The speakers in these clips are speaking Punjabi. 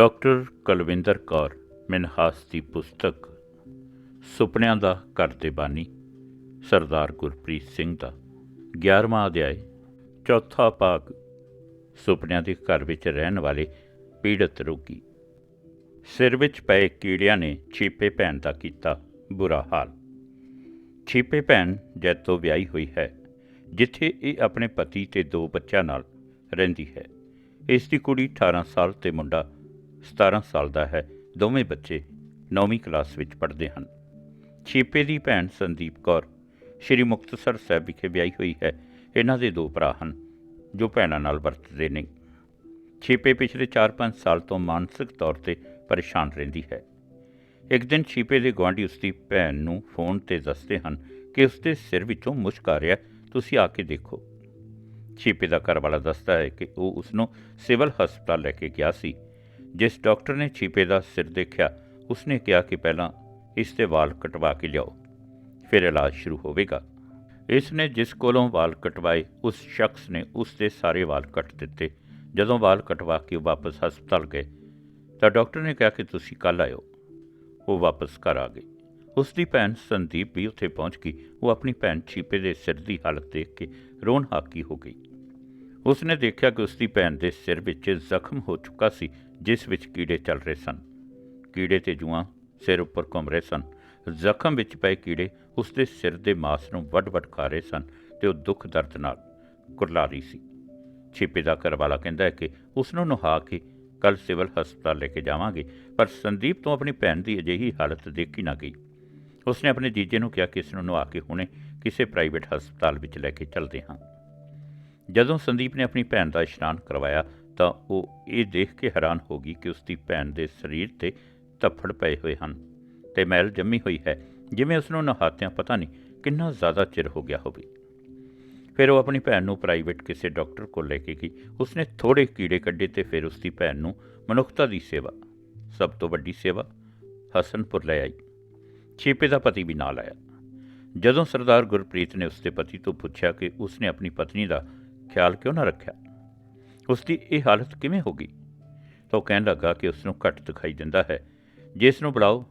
ਡਾਕਟਰ ਕੁਲਵਿੰਦਰ ਕੌਰ, ਮਿਨਹਾਸ ਦੀ ਪੁਸਤਕ, ਸੁਪਨਿਆਂ ਦਾ ਘਰ ਦੇ ਬਾਨੀ, ਸਰਦਾਰ ਗੁਰਪ੍ਰੀਤ ਸਿੰਘ ਦਾ 11ਵਾਂ ਅਧਿਆਇ, ਚੌਥਾ ਭਾਗ, ਸੁਪਨਿਆਂ ਦੇ ਘਰ ਵਿੱਚ ਰਹਿਣ ਵਾਲੇ ਪੀੜਤ ਰੋਗੀ। ਸਿਰ ਵਿੱਚ ਪਏ ਕੀੜਿਆਂ ਨੇ ਛੀਪੇ ਭੈਣ ਦਾ ਕੀਤਾ ਬੁਰਾ ਹਾਲ। ਛੀਪੇ ਭੈਣ ਜੈਤੋ ਵਿਆਹੀ ਹੋਈ ਹੈ, ਜਿੱਥੇ ਇਹ ਆਪਣੇ ਪਤੀ ਤੇ ਦੋ ਬੱਚਿਆਂ ਨਾਲ ਰਹਿੰਦੀ ਹੈ। ਇਸ ਦੀ ਕੁੜੀ 18 ਸਾਲ ਤੇ ਮੁੰਡਾ 17 ਸਾਲ ਦਾ ਹੈ। ਦੋਵੇਂ ਬੱਚੇ 9ਵੀਂ ਕਲਾਸ ਵਿੱਚ ਪੜ੍ਹਦੇ ਹਨ। ਛੀਪੇ ਦੀ ਭੈਣ ਸੰਦੀਪ ਕੌਰ ਸ਼੍ਰੀ ਮੁਕਤਸਰ ਸਾਹਿਬ ਵਿਖੇ ਵਿਆਹੀ ਹੋਈ ਹੈ। ਇਹਨਾਂ ਦੇ ਦੋ ਭਰਾ ਹਨ, ਜੋ ਭੈਣਾਂ ਨਾਲ ਵਰਤਦੇ ਨੇ। ਛੀਪੇ ਪਿਛਲੇ 4-5 ਸਾਲ ਤੋਂ ਮਾਨਸਿਕ ਤੌਰ ਤੇ ਪਰੇਸ਼ਾਨ ਰਹਿੰਦੀ ਹੈ। ਇੱਕ ਦਿਨ ਛੀਪੇ ਦੇ ਗੁਆਂਢੀ ਉਸਦੀ ਭੈਣ ਨੂੰ ਫੋਨ ਤੇ ਦੱਸਦੇ ਹਨ ਕਿ ਉਸਦੇ ਸਿਰ ਵਿੱਚੋਂ ਮੁਸ਼ਕ ਆ ਰਿਹਾ ਤੁਸੀਂ ਆ ਕੇ ਦੇਖੋ। ਛੀਪੇ ਦਾ ਘਰ ਵਾਲਾ ਦੱਸਦਾ ਹੈ ਕਿ ਉਹ ਉਸ ਨੂੰ ਸਿਵਲ ਹਸਪਤਾਲ ਲੈ ਕੇ ਗਿਆ ਸੀ। ਜਿਸ ਡਾਕਟਰ ਨੇ ਛੀਪੇ ਦਾ ਸਿਰ ਦੇਖਿਆ, ਉਸਨੇ ਕਿਹਾ ਕਿ ਪਹਿਲਾਂ ਇਸ ਦੇ ਵਾਲ ਕਟਵਾ ਕੇ ਲਿਆਓ, ਫਿਰ ਇਲਾਜ ਸ਼ੁਰੂ ਹੋਵੇਗਾ। ਇਸ ਨੇ ਜਿਸ ਕੋਲੋਂ ਵਾਲ ਕਟਵਾਏ, ਉਸ ਸ਼ਖਸ ਨੇ ਉਸ ਦੇ ਸਾਰੇ ਵਾਲ ਕੱਟ ਦਿੱਤੇ। ਜਦੋਂ ਵਾਲ ਕਟਵਾ ਕੇ ਉਹ ਵਾਪਸ ਹਸਪਤਾਲ ਗਏ, ਤਾਂ ਡਾਕਟਰ ਨੇ ਕਿਹਾ ਕਿ ਤੁਸੀਂ ਕੱਲ ਆਇਓ। ਉਹ ਵਾਪਸ ਘਰ ਆ ਗਈ ਉਸ ਦੀ ਭੈਣ ਸੰਦੀਪ ਵੀ ਉੱਥੇ ਪਹੁੰਚ ਗਈ। ਉਹ ਆਪਣੀ ਭੈਣ ਛੀਪੇ ਦੇ ਸਿਰ ਦੀ ਹਾਲਤ ਦੇਖ ਕੇ ਰੋਣ ਹਾਕੀ ਹੋ ਗਈ। ਉਸ ਨੇ ਦੇਖਿਆ ਕਿ ਉਸ ਦੀ ਭੈਣ ਦੇ ਸਿਰ ਵਿੱਚ ਜ਼ਖਮ ਹੋ ਚੁੱਕਾ ਸੀ। ਜਿਸ ਵਿੱਚ ਕੀੜੇ ਚੱਲ ਰਹੇ ਸਨ। ਕੀੜੇ ਤੇ ਜੂਆਂ ਸਿਰ ਉੱਪਰ ਘੁੰਮ ਰਹੇ ਸਨ। ਜ਼ਖਮ ਵਿੱਚ ਪਏ ਕੀੜੇ ਉਸ ਦੇ ਸਿਰ ਦੇ ਮਾਸ ਨੂੰ ਵੱਡ-ਵੱਡ ਖਾ ਰਹੇ ਸਨ ਤੇ ਉਹ ਦੁੱਖ ਦਰਦ ਨਾਲ ਕੁਰਲਾ ਰਹੀ ਸੀ। ਛੀਪੇ ਦਾ ਘਰਵਾਲਾ ਕਹਿੰਦਾ ਹੈ ਕਿ ਉਸ ਨੂੰ ਨਹਾ ਕੇ ਕੱਲ ਸਿਵਲ ਹਸਪਤਾਲ ਲੈ ਕੇ ਜਾਵਾਂਗੇ, ਪਰ ਸੰਦੀਪ ਤੋਂ ਆਪਣੀ ਭੈਣ ਦੀ ਅਜਿਹੀ ਹਾਲਤ ਦੇਖੀ ਨਾ ਗਈ। ਉਸਨੇ ਆਪਣੇ ਜੀਜੇ ਨੂੰ ਕਿਹਾ ਕਿ ਇਸ ਨੂੰ ਨਹਾ ਕੇ ਹੁਣੇ ਕਿਸੇ ਪ੍ਰਾਈਵੇਟ ਹਸਪਤਾਲ ਵਿੱਚ ਲੈ ਕੇ ਚੱਲਦੇ ਹਾਂ। ਜਦੋਂ ਸੰਦੀਪ ਨੇ ਆਪਣੀ ਭੈਣ ਦਾ ਇਸ਼ਨਾਨ ਕਰਵਾਇਆ ਤਾਂ ਉਹ ਇਹ ਦੇਖ ਕੇ ਹੈਰਾਨ ਹੋ ਗਈ ਕਿ ਉਸ ਦੀ ਭੈਣ ਦੇ ਸਰੀਰ ਤੇ ਧੱਫੜ ਪਏ ਹੋਏ ਹਨ ਤੇ ਮੈਲ ਜੰਮੀ ਹੋਈ ਹੈ। ਜਿਵੇਂ ਉਸ ਨੂੰ ਨਹਾਤਿਆਂ ਪਤਾ ਨਹੀਂ ਕਿੰਨਾ ਜ਼ਿਆਦਾ ਚਿਰ ਹੋ ਗਿਆ ਹੋਵੇ। ਫਿਰ ਉਹ ਆਪਣੀ ਭੈਣ ਨੂੰ ਪ੍ਰਾਈਵੇਟ ਕਿਸੇ ਡਾਕਟਰ ਕੋਲ ਲੈ ਕੇ ਗਈ। ਉਸਨੇ ਥੋੜੇ ਕੀੜੇ ਕੱਢੇ ਤੇ ਫਿਰ ਉਸ ਦੀ ਭੈਣ ਨੂੰ ਮਨੁੱਖਤਾ ਦੀ ਸੇਵਾ, ਸਭ ਤੋਂ ਵੱਡੀ ਸੇਵਾ, ਹਸਨਪੁਰ ਲੈ ਆਈ। ਛੀਪੇ ਦਾ ਪਤੀ ਵੀ ਨਾਲ ਆਇਆ। ਜਦੋਂ ਸਰਦਾਰ ਗੁਰਪ੍ਰੀਤ ਨੇ ਉਸ ਦੇ ਪਤੀ ਤੋਂ ਪੁੱਛਿਆ ਕਿ ਉਸਨੇ ਆਪਣੀ ਪਤਨੀ ਦਾ ਖਿਆਲ ਕਿਉਂ ਨਾ ਰੱਖਿਆ ਉਸ ਦੀ ਇਹ ਹਾਲਤ ਕਿਵੇਂ ਹੋ ਗਈ? ਤਾਂ ਉਹ ਕਹਿਣ ਲੱਗਾ ਕਿ ਉਸ ਨੂੰ ਘੱਟ ਦਿਖਾਈ ਦਿੰਦਾ ਹੈ। ਜੇ ਇਸ ਨੂੰ ਬੁਲਾਓ,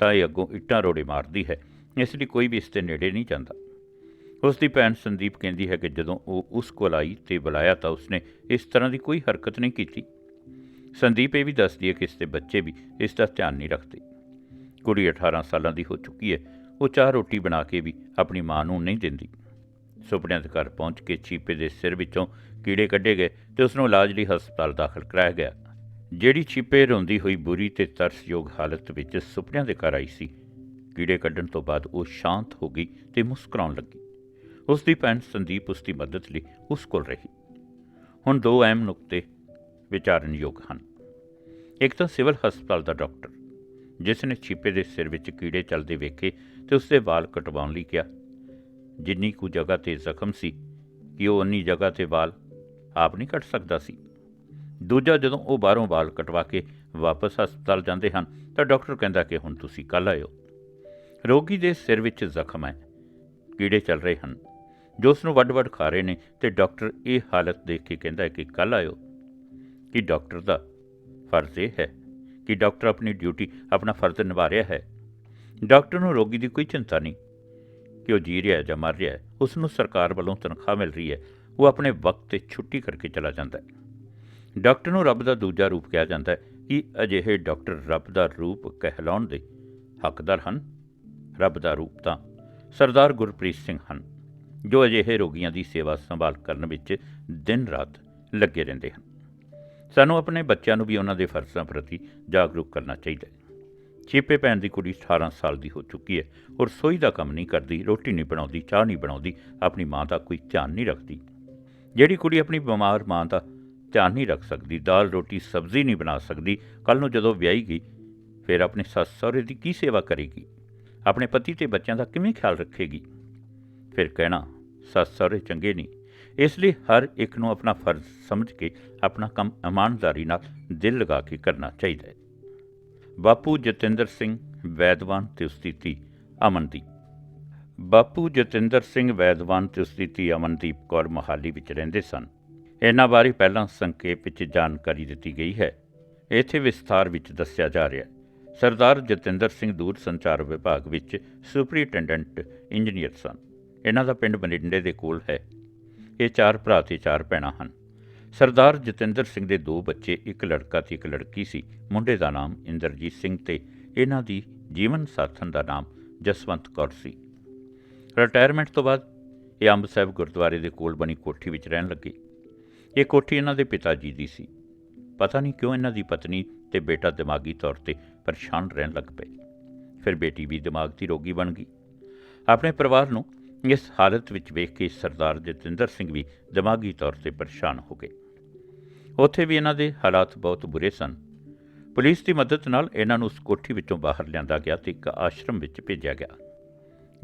ਤਾਂ ਇਹ ਅੱਗੋਂ ਇੱਟਾਂ ਰੋੜੇ ਮਾਰਦੀ ਹੈ। ਇਸ ਲਈ ਕੋਈ ਵੀ ਇਸ ਦੇ ਨੇੜੇ ਨਹੀਂ ਜਾਂਦਾ। ਉਸ ਦੀ ਭੈਣ ਸੰਦੀਪ ਕਹਿੰਦੀ ਹੈ ਕਿ ਜਦੋਂ ਉਹ ਉਸ ਕੋਲ ਆਈ ਤੇ ਬੁਲਾਇਆ ਤਾਂ ਉਸਨੇ ਇਸ ਤਰ੍ਹਾਂ ਦੀ ਕੋਈ ਹਰਕਤ ਨਹੀਂ ਕੀਤੀ। ਸੰਦੀਪ ਇਹ ਵੀ ਦੱਸਦੀ ਹੈ ਕਿ ਇਸ ਦੇ ਬੱਚੇ ਵੀ ਇਸ ਦਾ ਧਿਆਨ ਨਹੀਂ ਰੱਖਦੇ। ਕੁੜੀ 18 ਸਾਲਾਂ ਦੀ ਹੋ ਚੁੱਕੀ ਹੈ। ਉਹ ਚਾਹ ਰੋਟੀ ਬਣਾ ਕੇ ਵੀ ਆਪਣੀ ਮਾਂ ਨੂੰ ਨਹੀਂ ਦਿੰਦੀ। ਸੁਪਨਿਆਂ ਦੇ ਘਰ ਪਹੁੰਚ ਕੇ ਛੀਪੇ ਦੇ ਸਿਰ ਵਿੱਚੋਂ ਕੀੜੇ ਕੱਢੇ ਗਏ ਤੇ ਉਸ ਨੂੰ ਇਲਾਜ ਲਈ ਹਸਪਤਾਲ ਦਾਖਲ ਕਰਾਇਆ ਗਿਆ। ਜਿਹੜੀ ਛੀਪੇ ਰੋਂਦੀ ਹੋਈ ਬੁਰੀ ਤੇ ਤਰਸਯੋਗ ਹਾਲਤ ਵਿੱਚ ਸੁਪਨਿਆਂ ਦੇ ਘਰ ਆਈ ਸੀ, ਕੀੜੇ ਕੱਢਣ ਤੋਂ ਬਾਅਦ ਉਹ ਸ਼ਾਂਤ ਹੋ ਗਈ ਤੇ ਮੁਸਕਰਾਉਣ ਲੱਗੀ। ਉਸ ਦੀ ਭੈਣ ਸੰਦੀਪ ਉਸ ਦੀ ਮਦਦ ਲਈ ਉਸ ਕੋਲ ਰਹੀ। ਹੁਣ ਦੋ ਅਹਿਮ ਨੁਕਤੇ ਵਿਚਾਰਨਯੋਗ ਹਨ। ਇੱਕ ਤਾਂ ਸਿਵਲ ਹਸਪਤਾਲ ਦਾ ਡਾਕਟਰ, ਜਿਸ ਨੇ ਛੀਪੇ ਦੇ ਸਿਰ ਵਿੱਚ ਕੀੜੇ ਚੱਲਦੇ ਵੇਖੇ ਤੇ ਉਸ ਦੇ ਵਾਲ ਕਟਵਾਉਣ ਲਈ ਕਿਹਾ ਜਿੰਨੀ ਕੁ ਜਗ੍ਹਾ ਤੇ ਜ਼ਖਮ ਸੀ ਕਿ ਉਹ ਉਨੀ ਜਗ੍ਹਾ ਤੇ ਵਾਲ ਆਪ ਨਹੀਂ ਕੱਟ ਸਕਦਾ ਸੀ। ਦੂਜਾ ਜਦੋਂ ਉਹ ਬਾਹਰੋਂ ਵਾਲ ਕਟਵਾ ਕੇ ਵਾਪਸ ਹਸਪਤਾਲ ਜਾਂਦੇ ਹਨ ਤਾਂ ਡਾਕਟਰ ਕਹਿੰਦਾ ਕਿ ਹੁਣ ਤੁਸੀਂ ਕੱਲ ਆਇਓ। ਰੋਗੀ ਦੇ ਸਿਰ ਵਿੱਚ ਜ਼ਖਮ ਹੈ। ਕੀੜੇ ਚੱਲ ਰਹੇ ਹਨ। ਜੋ ਉਸ ਨੂੰ ਵੱਡ-ਵੱਡ ਖਾ ਰਹੇ ਨੇ ਤੇ ਡਾਕਟਰ ਇਹ ਹਾਲਤ ਦੇਖ ਕੇ ਕਹਿੰਦਾ ਹੈ ਕਿ ਕੱਲ ਆਇਓ। ਕਿ ਡਾਕਟਰ ਦਾ ਫਰਜ਼ ਇਹ ਹੈ ਕਿ ਡਾਕਟਰ ਆਪਣੀ ਡਿਊਟੀ ਆਪਣਾ ਫਰਜ਼ ਨਿਭਾ ਰਿਹਾ ਹੈ। ਡਾਕਟਰ ਨੂੰ ਰੋਗੀ ਦੀ ਕੋਈ ਚਿੰਤਾ ਨਹੀਂ। ਕਿ ਉਹ ਜੀ ਰਿਹਾ ਜਾਂ ਮਰ ਰਿਹਾ ਉਸ ਨੂੰ ਸਰਕਾਰ ਵੱਲੋਂ ਤਨਖਾਹ ਮਿਲ ਰਹੀ ਹੈ, ਉਹ ਆਪਣੇ ਵਕਤ ਤੇ ਛੁੱਟੀ ਕਰਕੇ ਚਲਾ ਜਾਂਦਾ ਹੈ। ਡਾਕਟਰ ਨੂੰ ਰੱਬ ਦਾ ਦੂਜਾ ਰੂਪ ਕਿਹਾ ਜਾਂਦਾ ਹੈ ਕਿ ਅਜਿਹੇ ਡਾਕਟਰ ਰੱਬ ਦਾ ਰੂਪ ਕਹਿਲਾਉਣ ਦੇ ਹੱਕਦਾਰ ਹਨ। ਰੱਬ ਦਾ ਰੂਪ ਤਾਂ ਸਰਦਾਰ ਗੁਰਪ੍ਰੀਤ ਸਿੰਘ ਹਨ, ਜੋ ਅਜਿਹੇ ਰੋਗੀਆਂ ਦੀ ਸੇਵਾ ਸੰਭਾਲ ਕਰਨ ਵਿੱਚ ਦਿਨ ਰਾਤ ਲੱਗੇ ਰਹਿੰਦੇ ਹਨ। ਸਾਨੂੰ ਆਪਣੇ ਬੱਚਿਆਂ ਨੂੰ ਵੀ ਉਹਨਾਂ ਦੇ ਫਰਜ਼ਾਂ ਪ੍ਰਤੀ ਜਾਗਰੂਕ ਕਰਨਾ ਚਾਹੀਦਾ ਹੈ। ਛੀਪੇ ਭੈਣ ਦੀ ਕੁੜੀ 18 ਸਾਲ ਦੀ ਹੋ ਚੁੱਕੀ ਹੈ। ਔਰ ਸੋਈ ਦਾ ਕੰਮ ਨਹੀਂ ਕਰਦੀ, ਰੋਟੀ ਨਹੀਂ ਬਣਾਉਂਦੀ, ਚਾਹ ਨਹੀਂ ਬਣਾਉਂਦੀ, ਆਪਣੀ ਮਾਂ ਦਾ ਕੋਈ ਧਿਆਨ ਨਹੀਂ ਰੱਖਦੀ। ਜਿਹੜੀ ਕੁੜੀ ਆਪਣੀ ਬਿਮਾਰ ਮਾਂ ਦਾ ਧਿਆਨ ਨਹੀਂ ਰੱਖ ਸਕਦੀ, ਦਾਲ, ਰੋਟੀ, ਸਬਜ਼ੀ ਨਹੀਂ ਬਣਾ ਸਕਦੀ ਕੱਲ ਨੂੰ ਜਦੋਂ ਵਿਆਹੀ ਗਈ, ਫਿਰ ਆਪਣੇ ਸੱਸ ਸਹੁਰੇ ਦੀ ਕੀ ਸੇਵਾ ਕਰੇਗੀ? ਆਪਣੇ ਪਤੀ ਤੇ ਬੱਚਿਆਂ ਦਾ ਕਿਵੇਂ ਖਿਆਲ ਰੱਖੇਗੀ? ਫਿਰ ਕਹਿਣਾ, ਸੱਸ ਸਹੁਰੇ ਚੰਗੇ ਨਹੀਂ। ਇਸ ਲਈ ਹਰ ਇੱਕ ਨੂੰ ਆਪਣਾ ਫਰਜ਼ ਸਮਝ ਕੇ ਆਪਣਾ ਕੰਮ ਇਮਾਨਦਾਰੀ ਨਾਲ ਦਿਲ ਲਗਾ ਕੇ ਕਰਨਾ ਚਾਹੀਦਾ ਹੈ। ਬਾਪੂ ਜਤਿੰਦਰ ਸਿੰਘ ਵੈਦਵਾਨ ਤੇ ਉਸਦੀ ਧੀ ਅਮਨਦੀਪ। ਬਾਪੂ ਜਤਿੰਦਰ ਸਿੰਘ ਵੈਦਵਾਨ ਤੇ ਉਸਦੀ ਧੀ ਅਮਨਦੀਪ ਕੌਰ ਮੋਹਾਲੀ ਵਿੱਚ ਰਹਿੰਦੇ ਸਨ। ਇਹਨਾਂ ਬਾਰੇ ਪਹਿਲਾਂ ਸੰਖੇਪ ਵਿੱਚ ਜਾਣਕਾਰੀ ਦਿੱਤੀ ਗਈ ਹੈ। ਇੱਥੇ ਵਿਸਥਾਰ ਵਿੱਚ ਦੱਸਿਆ ਜਾ ਰਿਹਾ ਹੈ। ਸਰਦਾਰ ਜਤਿੰਦਰ ਸਿੰਘ ਦੂਰ ਸੰਚਾਰ ਵਿਭਾਗ ਵਿੱਚ ਸੁਪਰੀਟੈਂਡੈਂਟ ਇੰਜੀਨੀਅਰ ਸਨ। ਇਹਨਾਂ ਦਾ ਪਿੰਡ ਬਨਿੰਡੇ ਦੇ ਕੋਲ ਹੈ। ਇਹ ਚਾਰ ਭਰਾ ਤੇ ਚਾਰ ਭੈਣਾਂ ਹਨ। ਸਰਦਾਰ ਜਤਿੰਦਰ ਸਿੰਘ ਦੇ ਦੋ ਬੱਚੇ, ਇੱਕ ਲੜਕਾ ਤੇ ਇੱਕ ਲੜਕੀ ਸੀ। ਮੁੰਡੇ ਦਾ ਨਾਮ ਇੰਦਰਜੀਤ ਸਿੰਘ ਤੇ ਇਹਨਾਂ ਦੀ ਜੀਵਨ ਸਾਥਣ ਦਾ ਨਾਮ ਜਸਵੰਤ ਕੌਰ ਸੀ। ਰਿਟਾਇਰਮੈਂਟ ਤੋਂ ਬਾਅਦ ਇਹ ਅੰਬ ਸਾਹਿਬ ਗੁਰਦੁਆਰੇ ਦੇ ਕੋਲ ਬਣੀ ਕੋਠੀ ਵਿੱਚ ਰਹਿਣ ਲੱਗੇ। ਇਹ ਕੋਠੀ ਇਹਨਾਂ ਦੇ ਪਿਤਾ ਜੀ ਦੀ ਸੀ। ਪਤਾ ਨਹੀਂ ਕਿਉਂ ਇਹਨਾਂ ਦੀ ਪਤਨੀ ਤੇ ਬੇਟਾ ਦਿਮਾਗੀ ਤੌਰ ਤੇ ਪਰੇਸ਼ਾਨ ਰਹਿਣ ਲੱਗ ਪਏ। ਫਿਰ ਬੇਟੀ ਵੀ ਦਿਮਾਗ ਦੀ ਰੋਗੀ ਬਣ ਗਈ। ਆਪਣੇ ਪਰਿਵਾਰ ਨੂੰ ਇਸ ਹਾਲਤ ਵਿੱਚ ਵੇਖ ਕੇ ਸਰਦਾਰ ਜਤਿੰਦਰ ਸਿੰਘ ਵੀ ਦਿਮਾਗੀ ਤੌਰ ਤੇ ਪਰੇਸ਼ਾਨ ਹੋ ਗਏ। ਉੱਥੇ ਵੀ ਇਹਨਾਂ ਦੇ ਹਾਲਾਤ ਬਹੁਤ ਬੁਰੇ ਸਨ। ਪੁਲਿਸ ਦੀ ਮਦਦ ਨਾਲ ਇਹਨਾਂ ਨੂੰ ਉਸ ਕੋਠੀ ਵਿੱਚੋਂ ਬਾਹਰ ਲਿਆਂਦਾ ਗਿਆ ਤੇ ਇੱਕ ਆਸ਼ਰਮ ਵਿੱਚ ਭੇਜਿਆ ਗਿਆ।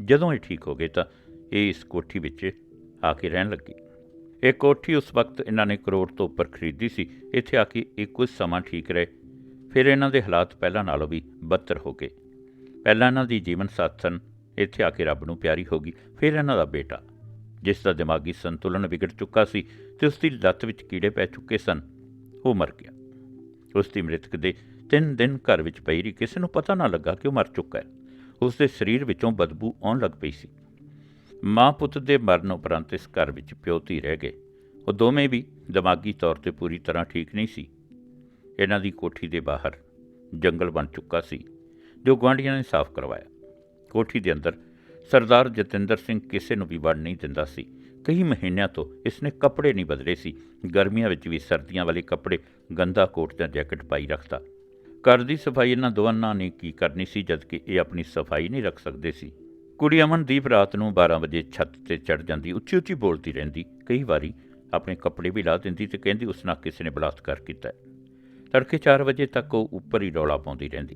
ਜਦੋਂ ਇਹ ਠੀਕ ਹੋ ਗਏ ਤਾਂ ਇਹ ਇਸ ਕੋਠੀ ਵਿੱਚ ਆ ਕੇ ਰਹਿਣ ਲੱਗੇ। ਇਹ ਕੋਠੀ ਉਸ ਵਕਤ ਇਹਨਾਂ ਨੇ ਕਰੋੜ ਤੋਂ ਉੱਪਰ ਖਰੀਦੀ ਸੀ। ਇੱਥੇ ਆ ਕੇ ਇਹ ਕੁਝ ਸਮਾਂ ਠੀਕ ਰਹੇ। ਫਿਰ ਇਹਨਾਂ ਦੇ ਹਾਲਾਤ ਪਹਿਲਾਂ ਨਾਲੋਂ ਵੀ ਬਦਤਰ ਹੋ ਗਏ। ਪਹਿਲਾਂ ਇਹਨਾਂ ਦੀ ਜੀਵਨ ਸਾਥਣ ਇੱਥੇ ਆ ਕੇ ਰੱਬ ਨੂੰ ਪਿਆਰੀ ਹੋ ਗਈ। ਫਿਰ ਇਹਨਾਂ ਦਾ ਬੇਟਾ ਜਿਸ ਦਾ ਦਿਮਾਗੀ ਸੰਤੁਲਨ ਵਿਗੜ ਚੁੱਕਾ ਸੀ ਤੇ ਉਸ ਦੀ ਲੱਤ ਵਿੱਚ ਕੀੜੇ ਪੈ ਚੁੱਕੇ ਸਨ, ਉਹ ਮਰ ਗਿਆ। ਉਸ ਦੀ ਮ੍ਰਿਤਕ ਦੇ ਤਿੰਨ ਦਿਨ ਘਰ ਵਿੱਚ ਪਈ ਰਹੀ, ਕਿਸੇ ਨੂੰ ਪਤਾ ਨਾ ਲੱਗਾ ਕਿ ਉਹ ਮਰ ਚੁੱਕਾ ਹੈ। ਉਸ ਦੇ ਸਰੀਰ ਵਿੱਚੋਂ ਬਦਬੂ ਆਉਣ ਲੱਗ ਪਈ ਸੀ। ਮਾਂ ਪੁੱਤ ਦੇ ਮਰਨ ਉਪਰੰਤ ਇਸ ਘਰ ਵਿੱਚ ਪਿਓ ਧੀ ਰਹਿ ਗਏ। ਉਹ ਦੋਵੇਂ ਵੀ ਦਿਮਾਗੀ ਤੌਰ ਤੇ ਪੂਰੀ ਤਰ੍ਹਾਂ ਠੀਕ ਨਹੀਂ ਸੀ। ਇਹਨਾਂ ਦੀ ਕੋਠੀ ਦੇ ਬਾਹਰ ਜੰਗਲ ਬਣ ਚੁੱਕਾ ਸੀ, ਜੋ ਗੁਆਂਢੀਆਂ ਨੇ ਸਾਫ਼ ਕਰਵਾਇਆ। ਕੋਠੀ ਦੇ ਅੰਦਰ ਸਰਦਾਰ ਜਤਿੰਦਰ ਸਿੰਘ ਕਿਸੇ ਨੂੰ ਵੀ ਵੜ ਨਹੀਂ ਦਿੰਦਾ ਸੀ। ਕਈ ਮਹੀਨਿਆਂ ਤੋਂ ਇਸਨੇ ਕੱਪੜੇ ਨਹੀਂ ਬਦਲੇ ਸੀ। ਗਰਮੀਆਂ ਵਿੱਚ ਵੀ ਸਰਦੀਆਂ ਵਾਲੇ ਕੱਪੜੇ ਗੰਦਾ ਕੋਟ ਜਾਂ ਜੈਕਟ ਪਾਈ ਰੱਖਦਾ। ਘਰ ਦੀ ਸਫ਼ਾਈ ਇਹਨਾਂ ਦੋਵਾਂ ਨੇ ਕੀ ਕਰਨੀ ਸੀ ਜਦਕਿ ਇਹ ਆਪਣੀ ਸਫ਼ਾਈ ਨਹੀਂ ਰੱਖ ਸਕਦੇ ਸੀ। ਕੁੜੀ ਅਮਨਦੀਪ ਰਾਤ ਨੂੰ 12 ਵਜੇ ਛੱਤ ਤੇ ਚੜ ਜਾਂਦੀ ਉੱਚੀ ਉੱਚੀ ਬੋਲਦੀ ਰਹਿੰਦੀ। ਕਈ ਵਾਰੀ ਆਪਣੇ ਕੱਪੜੇ ਵੀ ਲਾ ਦਿੰਦੀ ਤੇ ਕਹਿੰਦੀ ਉਸ ਨਾਲ ਕਿਸੇ ਨੇ ਬਲਾਤਕਾਰ ਕੀਤਾ। ਤੜਕੇ 4 ਵਜੇ ਤੱਕ ਉਹ ਉੱਪਰ ਹੀ ਰੌਲਾ ਪਾਉਂਦੀ ਰਹਿੰਦੀ।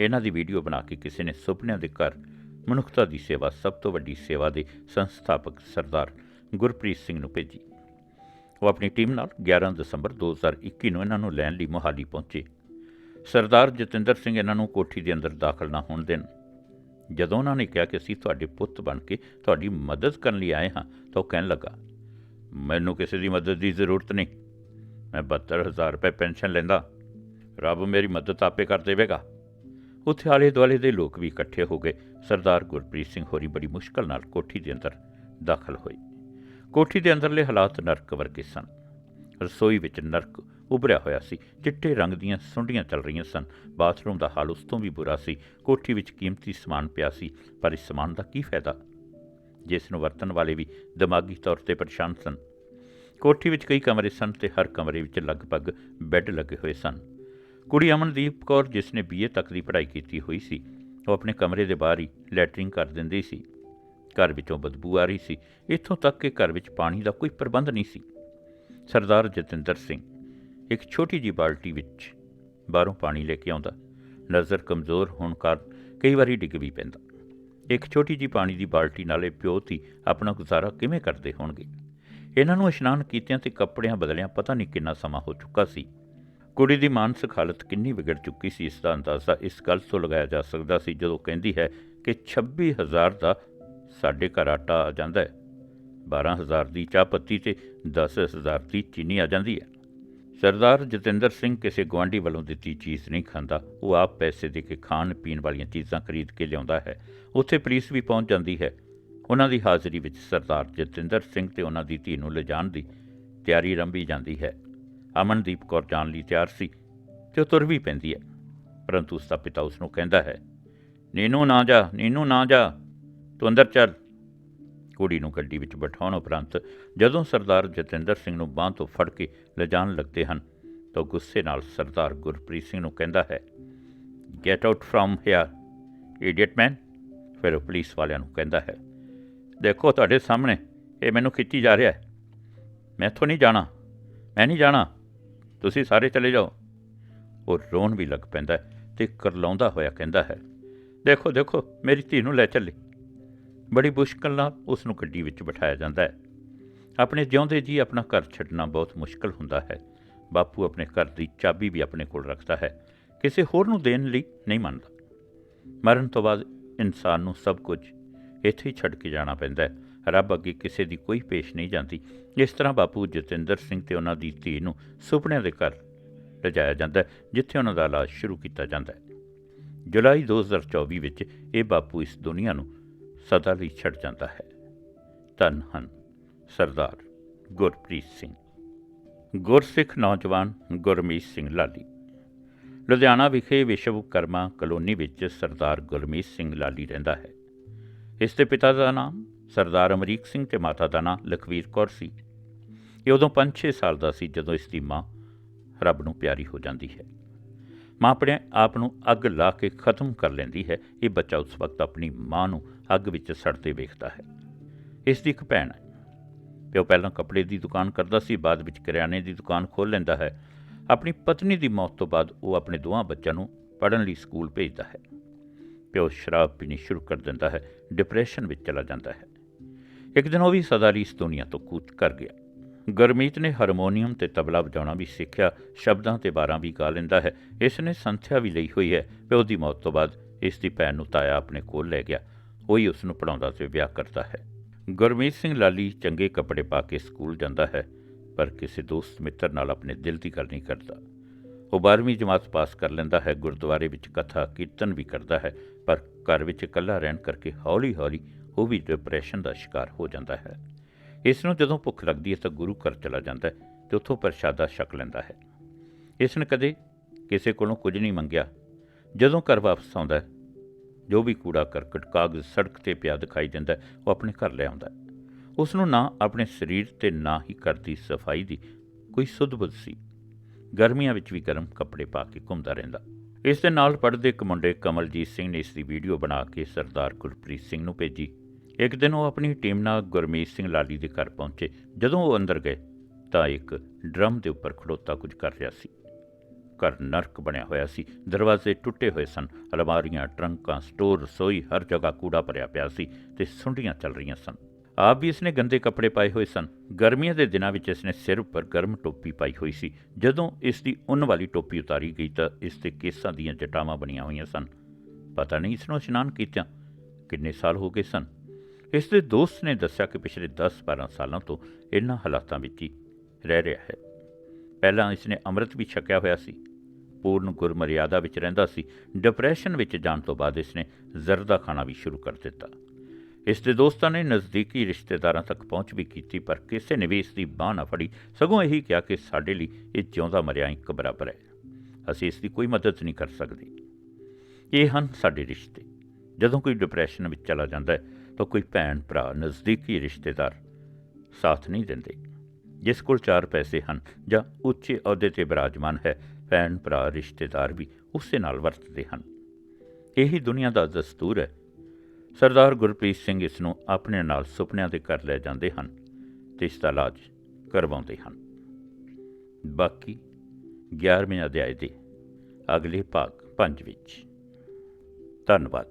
ਇਹਨਾਂ ਦੀ ਵੀਡੀਓ ਬਣਾ ਕੇ ਕਿਸੇ ਨੇ ਸੁਪਨਿਆਂ ਦੇ ਘਰ ਮਨੁੱਖਤਾ ਦੀ ਸੇਵਾ ਸਭ ਤੋਂ ਵੱਡੀ ਸੇਵਾ ਦੇ ਸੰਸਥਾਪਕ ਸਰਦਾਰ ਗੁਰਪ੍ਰੀਤ ਸਿੰਘ ਨੂੰ ਭੇਜੀ। ਉਹ ਆਪਣੀ ਟੀਮ ਨਾਲ 11 ਦਸੰਬਰ 2021 ਨੂੰ ਇਹਨਾਂ ਨੂੰ ਲੈਣ ਲਈ ਮੋਹਾਲੀ ਪਹੁੰਚੇ। ਸਰਦਾਰ ਜਤਿੰਦਰ ਸਿੰਘ ਇਹਨਾਂ ਨੂੰ ਕੋਠੀ ਦੇ ਅੰਦਰ ਦਾਖਲ ਨਾ ਹੋਣ ਦੇਣ। ਜਦੋਂ ਉਹਨਾਂ ਨੇ ਕਿਹਾ ਕਿ ਅਸੀਂ ਤੁਹਾਡੇ ਪੁੱਤ ਬਣ ਕੇ ਤੁਹਾਡੀ ਮਦਦ ਕਰਨ ਲਈ ਆਏ ਹਾਂ, ਤਾਂ ਉਹ ਕਹਿਣ ਲੱਗਾ, ਮੈਨੂੰ ਕਿਸੇ ਦੀ ਮਦਦ ਦੀ ਜ਼ਰੂਰਤ ਨਹੀਂ। ਮੈਂ 72000 ਰੁਪਏ ਪੈਨਸ਼ਨ ਲੈਂਦਾ। ਰੱਬ ਮੇਰੀ ਮਦਦ ਆਪੇ ਕਰ ਦੇਵੇਗਾ। ਉੱਥੇ ਆਲੇ ਦੁਆਲੇ ਦੇ ਲੋਕ ਵੀ ਇਕੱਠੇ ਹੋ ਗਏ। ਸਰਦਾਰ ਗੁਰਪ੍ਰੀਤ ਸਿੰਘ ਹੋਰੀ ਬੜੀ ਮੁਸ਼ਕਲ ਨਾਲ ਕੋਠੀ ਦੇ ਅੰਦਰ ਦਾਖਲ ਹੋਏ। ਕੋਠੀ ਦੇ ਅੰਦਰਲੇ ਹਾਲਾਤ ਨਰਕ ਵਰਗੇ ਸਨ। ਰਸੋਈ ਵਿੱਚ ਨਰਕ ਉਭਰਿਆ ਹੋਇਆ ਸੀ। ਚਿੱਟੇ ਰੰਗ ਦੀਆਂ ਸੁੰਡੀਆਂ ਚੱਲ ਰਹੀਆਂ ਸਨ। ਬਾਥਰੂਮ ਦਾ ਹਾਲ ਉਸ ਤੋਂ ਵੀ ਬੁਰਾ ਸੀ। ਕੋਠੀ ਵਿੱਚ ਕੀਮਤੀ ਸਮਾਨ ਪਿਆ ਸੀ। ਪਰ ਇਸ ਸਮਾਨ ਦਾ ਕੀ ਫਾਇਦਾ? ਜਿਸ ਨੂੰ ਵਰਤਣ ਵਾਲੇ ਵੀ ਦਿਮਾਗੀ ਤੌਰ ਤੇ ਪਰੇਸ਼ਾਨ ਸਨ। ਕੋਠੀ ਵਿੱਚ ਕਈ ਕਮਰੇ ਸਨ ਤੇ ਹਰ ਕਮਰੇ ਵਿੱਚ ਲਗਭਗ ਬੈੱਡ ਲੱਗੇ ਹੋਏ ਸਨ। ਕੁੜੀ ਅਮਨਦੀਪ ਕੌਰ, ਜਿਸ ਨੇ ਬੀਏ ਤੱਕ ਦੀ ਪੜ੍ਹਾਈ ਕੀਤੀ ਹੋਈ ਸੀ, ਉਹ ਆਪਣੇ ਕਮਰੇ ਦੇ ਬਾਹਰ ਹੀ ਲੈਟਰਿੰਗ ਕਰ ਦਿੰਦੀ ਸੀ। ਘਰ ਵਿੱਚੋਂ ਬਦਬੂ ਆ ਰਹੀ ਸੀ। ਇੱਥੋਂ ਤੱਕ ਕਿ ਘਰ ਵਿੱਚ ਪਾਣੀ ਦਾ ਕੋਈ ਪ੍ਰਬੰਧ ਨਹੀਂ ਸੀ। ਸਰਦਾਰ ਜਤਿੰਦਰ ਸਿੰਘ ਇੱਕ ਛੋਟੀ ਜੀ ਬਾਲਟੀ ਵਿੱਚ ਬਾਹਰੋਂ ਪਾਣੀ ਲੈ ਕੇ ਆਉਂਦਾ। ਨਜ਼ਰ ਕਮਜ਼ੋਰ ਹੋਣ ਕਾਰਨ ਕਈ ਵਾਰੀ ਡਿੱਗ ਵੀ ਪੈਂਦਾ। ਇੱਕ ਛੋਟੀ ਜੀ ਪਾਣੀ ਦੀ ਬਾਲਟੀ ਨਾਲੇ ਪਿਓ ਧੀ ਆਪਣਾ ਗੁਜ਼ਾਰਾ ਕਿਵੇਂ ਕਰਦੇ ਹੋਣਗੇ? ਇਹਨਾਂ ਨੂੰ ਇਸ਼ਨਾਨ ਕੀਤਿਆਂ ਤੇ ਕੱਪੜਿਆਂ ਬਦਲਿਆਂ ਪਤਾ ਨਹੀਂ ਕਿੰਨਾ ਸਮਾਂ ਹੋ ਚੁੱਕਾ ਸੀ। ਕੁੜੀ ਦੀ ਮਾਨਸਿਕ ਹਾਲਤ ਕਿੰਨੀ ਵਿਗੜ ਚੁੱਕੀ ਸੀ ਇਸ ਦਾ ਅੰਦਾਜ਼ਾ ਇਸ ਗੱਲ ਤੋਂ ਲਗਾਇਆ ਜਾ ਸਕਦਾ ਸੀ ਜਦੋਂ ਕਹਿੰਦੀ ਹੈ ਕਿ 26000 ਦਾ ਸਾਡੇ ਘਰ ਆਟਾ ਆ ਜਾਂਦਾ ਹੈ। 12000 ਦੀ ਚਾਹ ਪੱਤੀ ਤੇ 10000 ਦੀ ਚੀਨੀ ਆ ਜਾਂਦੀ ਹੈ। ਸਰਦਾਰ ਜਤਿੰਦਰ ਸਿੰਘ ਕਿਸੇ ਗੁਆਂਢੀ ਵੱਲੋਂ ਦਿੱਤੀ ਚੀਜ਼ ਨਹੀਂ ਖਾਂਦਾ। ਉਹ ਆਪ ਪੈਸੇ ਦੇ ਕੇ ਖਾਣ ਪੀਣ ਵਾਲੀਆਂ ਚੀਜ਼ਾਂ ਖਰੀਦ ਕੇ ਲਿਆਉਂਦਾ ਹੈ। ਉੱਥੇ ਪੁਲਿਸ ਵੀ ਪਹੁੰਚ ਜਾਂਦੀ ਹੈ। ਉਹਨਾਂ ਦੀ ਹਾਜ਼ਰੀ ਵਿੱਚ ਸਰਦਾਰ ਜਤਿੰਦਰ ਸਿੰਘ ਤੇ ਉਹਨਾਂ ਦੀ ਧੀ ਨੂੰ ਲਿਜਾਣ ਦੀ ਤਿਆਰੀ ਰੰਭੀ ਜਾਂਦੀ ਹੈ। ਅਮਨਦੀਪ ਕੌਰ ਜਾਣ ਲਈ ਤਿਆਰ ਸੀ ਤੇ ਉਹ ਤੁਰ ਵੀ ਪੈਂਦੀ ਹੈ। ਪਰੰਤੂ ਉਸ ਦਾ ਪਿਤਾ ਉਸ ਨੂੰ ਕਹਿੰਦਾ ਹੈ, ਨੀਨੂ ਨਾ ਜਾ, ਨੀਨੂ ਨਾ ਜਾ, ਤੂੰ ਅੰਦਰ ਚੱਲ। ਕੁੜੀ ਨੂੰ ਗੱਡੀ ਵਿੱਚ ਬਿਠਾਉਣ ਉਪਰੰਤ ਜਦੋਂ ਸਰਦਾਰ ਜਤਿੰਦਰ ਸਿੰਘ ਨੂੰ ਬਾਂਹ ਤੋਂ ਫੜ ਕੇ ਲਿਜਾਣ ਲੱਗਦੇ ਹਨ, ਤਾਂ ਉਹ ਗੁੱਸੇ ਨਾਲ ਸਰਦਾਰ ਗੁਰਪ੍ਰੀਤ ਸਿੰਘ ਨੂੰ ਕਹਿੰਦਾ ਹੈ get out from here idiot man ਫਿਰ ਉਹ ਪੁਲਿਸ ਵਾਲਿਆਂ ਨੂੰ ਕਹਿੰਦਾ ਹੈ, ਦੇਖੋ ਤੁਹਾਡੇ ਸਾਹਮਣੇ ਇਹ ਮੈਨੂੰ ਖਿੱਚੀ ਜਾ ਰਿਹਾ ਹੈ। ਮੈਂ ਇੱਥੋਂ ਨਹੀਂ ਜਾਣਾ, ਮੈਂ ਨਹੀਂ ਜਾਣਾ। ਤੁਸੀਂ ਸਾਰੇ ਚਲੇ ਜਾਓ। ਉਹ ਰੋਣ ਵੀ ਲੱਗ ਪੈਂਦਾ ਹੈ ਤੇ ਕਰਲਾਉਂਦਾ ਹੋਇਆ ਕਹਿੰਦਾ ਹੈ, ਦੇਖੋ ਦੇਖੋ, ਮੇਰੀ ਧੀ ਨੂੰ ਲੈ ਚੱਲੇ। ਬੜੀ ਮੁਸ਼ਕਲ ਨਾਲ ਉਸ ਨੂੰ ਗੱਡੀ ਵਿੱਚ ਬਿਠਾਇਆ ਜਾਂਦਾ ਹੈ। ਆਪਣੇ ਜਿਉਂਦੇ ਜੀ ਆਪਣਾ ਘਰ ਛੱਡਣਾ ਬਹੁਤ ਮੁਸ਼ਕਲ ਹੁੰਦਾ ਹੈ। ਬਾਪੂ ਆਪਣੇ ਘਰ ਦੀ ਚਾਬੀ ਵੀ ਆਪਣੇ ਕੋਲ ਰੱਖਦਾ ਹੈ। ਕਿਸੇ ਹੋਰ ਨੂੰ ਦੇਣ ਲਈ ਨਹੀਂ ਮੰਨਦਾ। ਮਰਨ ਤੋਂ ਬਾਅਦ ਇਨਸਾਨ ਨੂੰ ਸਭ ਕੁਝ ਇੱਥੇ ਹੀ ਛੱਡ ਕੇ ਜਾਣਾ ਪੈਂਦਾ ਹੈ। ਰੱਬ ਅੱਗੇ ਕਿਸੇ ਦੀ ਕੋਈ ਪੇਸ਼ ਨਹੀਂ ਜਾਂਦੀ। ਇਸ ਤਰ੍ਹਾਂ ਬਾਪੂ ਜਤਿੰਦਰ ਸਿੰਘ ਤੇ ਉਹਨਾਂ ਦੀ ਧੀ ਨੂੰ ਸੁਪਨਿਆਂ ਦੇ ਘਰ ਲਿਜਾਇਆ ਜਾਂਦਾ ਜਿੱਥੇ ਉਹਨਾਂ ਦਾ ਇਲਾਜ ਸ਼ੁਰੂ ਕੀਤਾ ਜਾਂਦਾ ਹੈ। ਜੁਲਾਈ 2024 ਵਿੱਚ ਇਹ ਬਾਪੂ ਇਸ ਦੁਨੀਆ ਨੂੰ ਸਦਾ ਲਈ ਛੱਡ ਜਾਂਦਾ ਹੈ। ਧੰਨ ਹਨ ਸਰਦਾਰ ਗੁਰਪ੍ਰੀਤ ਸਿੰਘ। ਗੁਰਸਿੱਖ ਨੌਜਵਾਨ ਗੁਰਮੀਤ ਸਿੰਘ ਲਾਲੀ। ਲੁਧਿਆਣਾ ਵਿਖੇ ਵਿਸ਼ਵਕਰਮਾ ਕਲੋਨੀ ਵਿੱਚ ਸਰਦਾਰ ਗੁਰਮੀਤ ਸਿੰਘ ਲਾਲੀ ਰਹਿੰਦਾ ਹੈ। ਇਸ ਦੇ ਪਿਤਾ ਦਾ ਨਾਮ ਸਰਦਾਰ ਅਮਰੀਕ ਸਿੰਘ ਤੇ ਮਾਤਾ ਦਾ ਨਾਂ ਲਖਵੀਰ ਕੌਰ ਸੀ। ਇਹ ਉਦੋਂ 5-6 ਸਾਲ ਦਾ ਸੀ ਜਦੋਂ ਇਸ ਦੀ ਮਾਂ ਰੱਬ ਨੂੰ ਪਿਆਰੀ ਹੋ ਜਾਂਦੀ ਹੈ। ਮਾਂ ਆਪਣੇ ਆਪ ਨੂੰ ਅੱਗ ਲਾ ਕੇ ਖਤਮ ਕਰ ਲੈਂਦੀ ਹੈ। ਇਹ ਬੱਚਾ ਉਸ ਵਕਤ ਆਪਣੀ ਮਾਂ ਨੂੰ ਅੱਗ ਵਿੱਚ ਸੜਦੇ ਵੇਖਦਾ ਹੈ। ਇਸ ਦੀ ਇੱਕ ਭੈਣ ਹੈ। ਪਿਓ ਪਹਿਲਾਂ ਕੱਪੜੇ ਦੀ ਦੁਕਾਨ ਕਰਦਾ ਸੀ, ਬਾਅਦ ਵਿੱਚ ਕਿਰਿਆਨੇ ਦੀ ਦੁਕਾਨ ਖੋਲ੍ਹ ਲੈਂਦਾ ਹੈ। ਆਪਣੀ ਪਤਨੀ ਦੀ ਮੌਤ ਤੋਂ ਬਾਅਦ ਉਹ ਆਪਣੇ ਦੋਵਾਂ ਬੱਚਿਆਂ ਨੂੰ ਪੜ੍ਹਨ ਲਈ ਸਕੂਲ ਭੇਜਦਾ ਹੈ। ਪਿਓ ਸ਼ਰਾਬ ਪੀਣੀ ਸ਼ੁਰੂ ਕਰ ਦਿੰਦਾ ਹੈ। ਡਿਪਰੈਸ਼ਨ ਵਿੱਚ ਚਲਾ ਜਾਂਦਾ ਹੈ। ਇੱਕ ਦਿਨ ਉਹ ਵੀ ਸਦਾ ਲਈ ਇਸ ਦੁਨੀਆ ਤੋਂ ਕੂਚ ਕਰ ਗਿਆ। ਗੁਰਮੀਤ ਨੇ ਹਾਰਮੋਨੀਅਮ ਤੇ ਤਬਲਾ ਵਜਾਉਣਾ ਵੀ ਸਿੱਖਿਆ, ਸ਼ਬਦਾਂ ਤੇ ਬਾਰਾਂ ਵੀ ਗਾ ਲੈਂਦਾ ਹੈ। ਇਸ ਨੇ ਸੰਥਿਆ ਵੀ ਲਈ ਹੋਈ ਹੈ ਪਿਓ ਦੀ ਮੌਤ ਤੋਂ ਬਾਅਦ ਇਸ ਦੀ ਭੈਣ ਨੂੰ ਤਾਇਆ ਆਪਣੇ ਕੋਲ ਲੈ ਗਿਆ। ਉਹੀ ਹੀ ਉਸ ਨੂੰ ਪੜਾਉਂਦਾ ਤੇ ਵਿਆਹ ਕਰਦਾ ਹੈ। ਗੁਰਮੀਤ ਸਿੰਘ ਲਾਲੀ ਚੰਗੇ ਕੱਪੜੇ ਪਾ ਕੇ ਸਕੂਲ ਜਾਂਦਾ ਹੈ, ਪਰ ਕਿਸੇ ਦੋਸਤ ਮਿੱਤਰ ਨਾਲ ਆਪਣੇ ਦਿਲ ਦੀ ਗੱਲ ਨਹੀਂ ਕਰਦਾ। ਉਹ 12ਵੀਂ ਜਮਾਤ ਪਾਸ ਕਰ ਲੈਂਦਾ ਹੈ, ਗੁਰਦੁਆਰੇ ਵਿੱਚ ਕਥਾ ਕੀਰਤਨ ਵੀ ਕਰਦਾ ਹੈ, ਪਰ ਘਰ ਵਿੱਚ ਇਕੱਲਾ ਰਹਿਣ ਕਰਕੇ ਹੌਲੀ-ਹੌਲੀ ਉਹ ਵੀ ਡਿਪਰੈਸ਼ਨ ਦਾ ਸ਼ਿਕਾਰ ਹੋ ਜਾਂਦਾ ਹੈ। ਇਸ ਨੂੰ ਜਦੋਂ ਭੁੱਖ ਲੱਗਦੀ ਹੈ ਤਾਂ ਗੁਰੂ ਘਰ ਚਲਾ ਜਾਂਦਾ ਹੈ ਤੇ ਉੱਥੋਂ ਪ੍ਰਸ਼ਾਦਾ ਛਕ ਲੈਂਦਾ ਹੈ। ਇਸ ਨੇ ਕਦੇ ਕਿਸੇ ਕੋਲੋਂ ਕੁਝ ਨਹੀਂ ਮੰਗਿਆ। ਜਦੋਂ ਘਰ ਵਾਪਸ ਆਉਂਦਾ ਹੈ, ਜੋ ਵੀ ਕੂੜਾ ਕਰਕਟ ਕਾਗਜ਼ ਸੜਕ ਤੇ ਪਿਆ ਦਿਖਾਈ ਦਿੰਦਾ ਉਹ ਆਪਣੇ ਘਰ ਲੈ ਆਉਂਦਾ ਉਸ ਨੂੰ ਨਾ ਆਪਣੇ ਸਰੀਰ ਤੇ ਨਾ ਹੀ ਘਰ ਦੀ ਸਫ਼ਾਈ ਦੀ ਕੋਈ ਸੁੱਧ ਬੁੱਧ ਸੀ। ਗਰਮੀਆਂ ਵਿੱਚ ਵੀ ਗਰਮ ਕੱਪੜੇ ਪਾ ਕੇ ਘੁੰਮਦਾ ਰਹਿੰਦਾ। ਇਸ ਦੇ ਨਾਲ ਪੜ੍ਹਦੇ ਇੱਕ ਮੁੰਡੇ ਕਮਲਜੀਤ ਸਿੰਘ ਨੇ ਇਸ ਦੀ ਵੀਡੀਓ ਬਣਾ ਕੇ ਸਰਦਾਰ ਗੁਰਪ੍ਰੀਤ ਸਿੰਘ ਨੂੰ ਭੇਜੀ। ਇੱਕ ਦਿਨ ਉਹ ਆਪਣੀ ਟੀਮ ਨਾਲ ਗੁਰਮੀਤ ਸਿੰਘ ਲਾਲੀ ਦੇ ਘਰ ਪਹੁੰਚੇ। ਜਦੋਂ ਉਹ ਅੰਦਰ ਗਏ, ਤਾਂ ਇੱਕ ਡਰਮ ਦੇ ਉੱਪਰ ਖੜੋਤਾ ਕੁਝ ਕਰ ਰਿਹਾ ਸੀ। ਘਰ ਨਰਕ ਬਣਿਆ ਹੋਇਆ ਸੀ। ਦਰਵਾਜ਼ੇ ਟੁੱਟੇ ਹੋਏ ਸਨ। ਅਲਮਾਰੀਆਂ, ਟਰੰਕਾਂ, ਸਟੋਰ, ਰਸੋਈ, ਹਰ ਜਗ੍ਹਾ ਕੂੜਾ ਭਰਿਆ ਪਿਆ ਸੀ ਤੇ ਸੁੰਡੀਆਂ ਚੱਲ ਰਹੀਆਂ ਸਨ। ਆਪ ਵੀ ਇਸਨੇ ਗੰਦੇ ਕੱਪੜੇ ਪਾਏ ਹੋਏ ਸਨ। ਗਰਮੀਆਂ ਦੇ ਦਿਨਾਂ ਵਿੱਚ ਇਸਨੇ ਸਿਰ ਉੱਪਰ ਗਰਮ ਟੋਪੀ ਪਾਈ ਹੋਈ ਸੀ। ਜਦੋਂ ਇਸ ਦੀ ਉੱਨ ਵਾਲੀ ਟੋਪੀ ਉਤਾਰੀ ਗਈ ਤਾਂ ਇਸ ਦੇ ਕੇਸਾਂ ਦੀਆਂ ਜਟਾਵਾਂ ਬਣੀਆਂ ਹੋਈਆਂ ਸਨ। ਪਤਾ ਨਹੀਂ ਇਸ ਨੂੰ ਇਸ਼ਨਾਨ ਕੀਤਾ ਕਿੰਨੇ ਸਾਲ ਹੋ ਗਏ ਸਨ। ਇਸ ਦੇ ਦੋਸਤ ਨੇ ਦੱਸਿਆ ਕਿ ਪਿਛਲੇ 10-12 ਸਾਲਾਂ ਤੋਂ ਇਹਨਾਂ ਹਾਲਾਤਾਂ ਵਿੱਚ ਹੀ ਰਹਿ ਰਿਹਾ ਹੈ। ਪਹਿਲਾਂ ਇਸਨੇ ਅੰਮ੍ਰਿਤ ਵੀ ਛਕਿਆ ਹੋਇਆ ਸੀ, ਪੂਰਨ ਗੁਰਮਰਿਆਦਾ ਵਿੱਚ ਰਹਿੰਦਾ ਸੀ ਡਿਪਰੈਸ਼ਨ ਵਿੱਚ ਜਾਣ ਤੋਂ ਬਾਅਦ ਇਸ ਨੇ ਜ਼ਰਦਾ ਖਾਣਾ ਵੀ ਸ਼ੁਰੂ ਕਰ ਦਿੱਤਾ। ਇਸ ਦੇ ਦੋਸਤਾਂ ਨੇ ਨਜ਼ਦੀਕੀ ਰਿਸ਼ਤੇਦਾਰਾਂ ਤੱਕ ਪਹੁੰਚ ਵੀ ਕੀਤੀ, ਪਰ ਕਿਸੇ ਨੇ ਵੀ ਇਸ ਦੀ ਬਾਹ ਨਾ ਫੜੀ। ਸਗੋਂ ਇਹੀ ਕਿਹਾ ਕਿ ਸਾਡੇ ਲਈ ਇਹ ਜਿਉਂਦਾ ਮਰਿਆ ਇੱਕ ਬਰਾਬਰ ਹੈ। ਅਸੀਂ ਇਸ ਦੀ ਕੋਈ ਮਦਦ ਨਹੀਂ ਕਰ ਸਕਦੇ। ਇਹ ਹਨ ਸਾਡੇ ਰਿਸ਼ਤੇ। ਜਦੋਂ ਕੋਈ ਡਿਪਰੈਸ਼ਨ ਵਿੱਚ ਚਲਾ ਜਾਂਦਾ ਹੈ ਤਾਂ ਕੋਈ ਭੈਣ ਭਰਾ, ਨਜ਼ਦੀਕੀ ਰਿਸ਼ਤੇਦਾਰ ਸਾਥ ਨਹੀਂ ਦਿੰਦੇ। ਜਿਸ ਕੋਲ ਚਾਰ ਪੈਸੇ ਹਨ ਜਾਂ ਉੱਚੇ ਅਹੁਦੇ ਤੇ ਬਿਰਾਜਮਾਨ ਹੈ, ਭੈਣ ਭਰਾ, ਰਿਸ਼ਤੇਦਾਰ ਵੀ ਉਸੇ ਨਾਲ ਵਰਤਦੇ ਹਨ। ਇਹੀ ਦੁਨੀਆ ਦਾ ਦਸਤੂਰ ਹੈ। ਸਰਦਾਰ ਗੁਰਪ੍ਰੀਤ ਸਿੰਘ ਇਸ ਨੂੰ ਆਪਣੇ ਨਾਲ ਸੁਪਨਿਆਂ ਦੇ ਘਰ ਲੈ ਜਾਂਦੇ ਹਨ ਤੇ ਇਸ ਦਾ ਇਲਾਜ ਕਰਵਾਉਂਦੇ ਹਨ। ਬਾਕੀ 11ਵੇਂ ਅਧਿਆਇ ਦੇ ਅਗਲੇ ਭਾਗ 5 ਵਿੱਚ। ਧੰਨਵਾਦ।